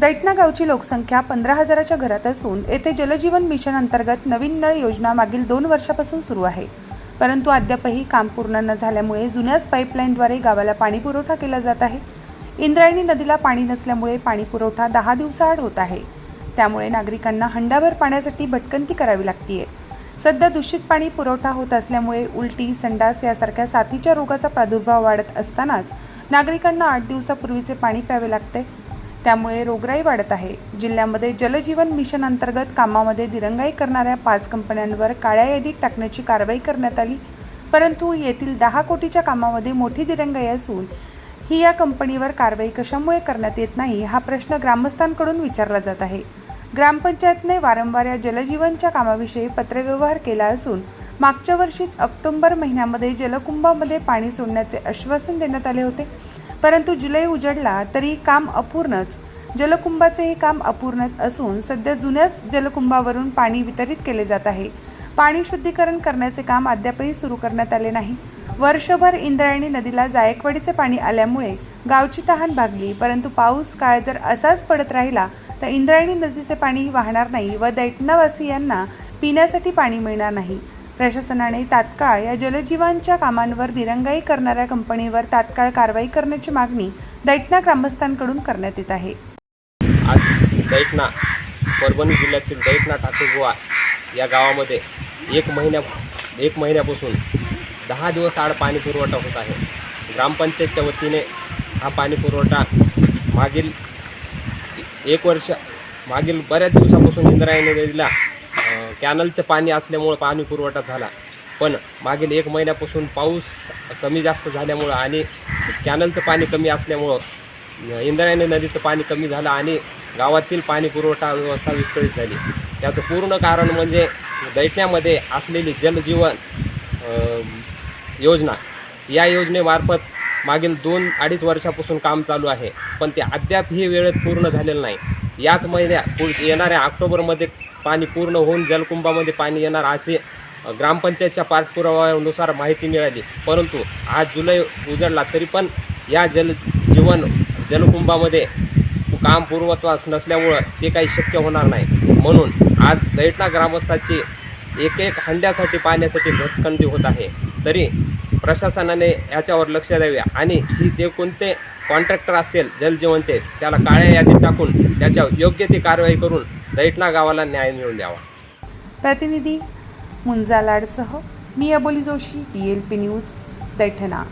दैठणा गावची लोकसंख्या पंधरा हजाराच्या घरात असून येथे जलजीवन मिशन अंतर्गत नवीन नळ योजना मागील दोन वर्षापासून सुरू आहे. परंतु अद्यापही काम पूर्ण न झाल्यामुळे जुन्याच पाईपलाईनद्वारे गावाला पाणी पुरवठा केला जात आहे. इंद्रायणी नदीला पाणी नसल्यामुळे पाणी पुरवठा दहा दिवसाआड होत आहे. त्यामुळे नागरिकांना हंडाभर पाण्यासाठी भटकंती करावी लागतीये. सध्या दूषित पाणी पुरवठा होत असल्यामुळे उलटी संडास यासारख्या साथीच्या रोगाचा प्रादुर्भाव वाढत असतानाच नागरिकांना आठ दिवसापूर्वीचे पाणी प्यावे लागते. त्यामुळे रोगराई वाढत आहे. जिल्ह्यामध्ये जलजीवन मिशन अंतर्गत कामामध्ये दिरंगाई करणाऱ्या पाच कंपन्यांवर काळ्या यादीत टाकण्याची कारवाई करण्यात आली. परंतु येथील दहा कोटीच्या कामामध्ये मोठी दिरंगाई असून ही या कंपनीवर कारवाई कशामुळे करण्यात येत नाही हा प्रश्न ग्रामस्थांकडून विचारला जात आहे. ग्रामपंचायतने वारंवार या जलजीवनच्या कामाविषयी पत्रव्यवहार केला असून मागच्या वर्षीच ऑक्टोबर महिन्यामध्ये जलकुंभामध्ये पाणी सोडण्याचे आश्वासन देण्यात आले होते. परंतु जुलै उजडला तरी काम अपूर्णच. जलकुंभाचे हे काम अपूर्णच असून सध्या जुन्याच जलकुंभावरून पाणी वितरित केले जात आहे. पाणी शुद्धीकरण करण्याचे काम अद्यापही सुरू करण्यात आले नाही. वर्षभर इंद्रायणी नदीला जायकवाडीचे पाणी आल्यामुळे गावची तहान भागली परंतु पाऊस काळ जर असाच पडत राहिला तर इंद्रायणी नदीचे पाणी वाहणार नाही व दैठणावासियांना पिण्यासाठी पाणी मिळणार नाही. प्रशासनाने तात्काळ या जलजीवांच्या कामांवर दिरंगाई करणाऱ्या कंपनीवर तात्काळ कारवाई करण्याची मागणी दैटना ग्रामस्थांकडून करण्यात येत आहे. आज दैटना परभणी जिल्ह्यातील दैटना ठाकूरगोवा या गावामध्ये एक महिन्या एक महिन्यापासून दहा दिवस आड पाणी पुरवठा होत आहे. ग्रामपंचायतच्या वतीने हा पाणी पुरवठा मागील एक वर्ष मागील बऱ्याच दिवसापासून इंद्रायणी नदीला कॅनलचं पाणी असल्यामुळं पाणी पुरवठा झाला. पण मागील एक महिन्यापासून पाऊस कमी जास्त झाल्यामुळं आणि कॅनलचं पाणी कमी असल्यामुळं इंद्रायणी नदीचं पाणी कमी झालं आणि गावातील पाणी पुरवठा व्यवस्था विस्कळीत झाली. त्याचं पूर्ण कारण म्हणजे दैठण्यामध्ये असलेली जलजीवन योजना. या योजनेमार्फत मागील दोन अडीच वर्षापासून काम चालू आहे. पण ते अद्याप ही वेळेत पूर्ण झालेलं नाही. याच महिन्यात येणाऱ्या ऑक्टोबरमध्ये पाणी पूर्ण होऊन जलकुंभामध्ये पाणी येणार असे ग्रामपंचायतच्या पाठपुराव्यानुसार माहिती मिळाली. परंतु आज जुलै उजडला तरी पण या जल जीवन जलकुंभामध्ये काम पूर्वत्वास नसल्यामुळं ते काही शक्य होणार नाही. म्हणून आज दैठणा ग्रामस्थाची एक एक हंड्यासाठी पाण्यासाठी भटकंदी होत आहे. तरी प्रशासनाने याच्यावर लक्ष द्यावे आणि ही जे कोणते कॉन्ट्रॅक्टर असतील जलजीवनचे त्याला काळ्या यादीत टाकून त्याच्या योग्य ती कारवाई करून दैठणा गावाला न्याय मिळवून द्यावा. प्रतिनिधी मुंजा लाडसह मी Aboli Joshi D L P news Daithana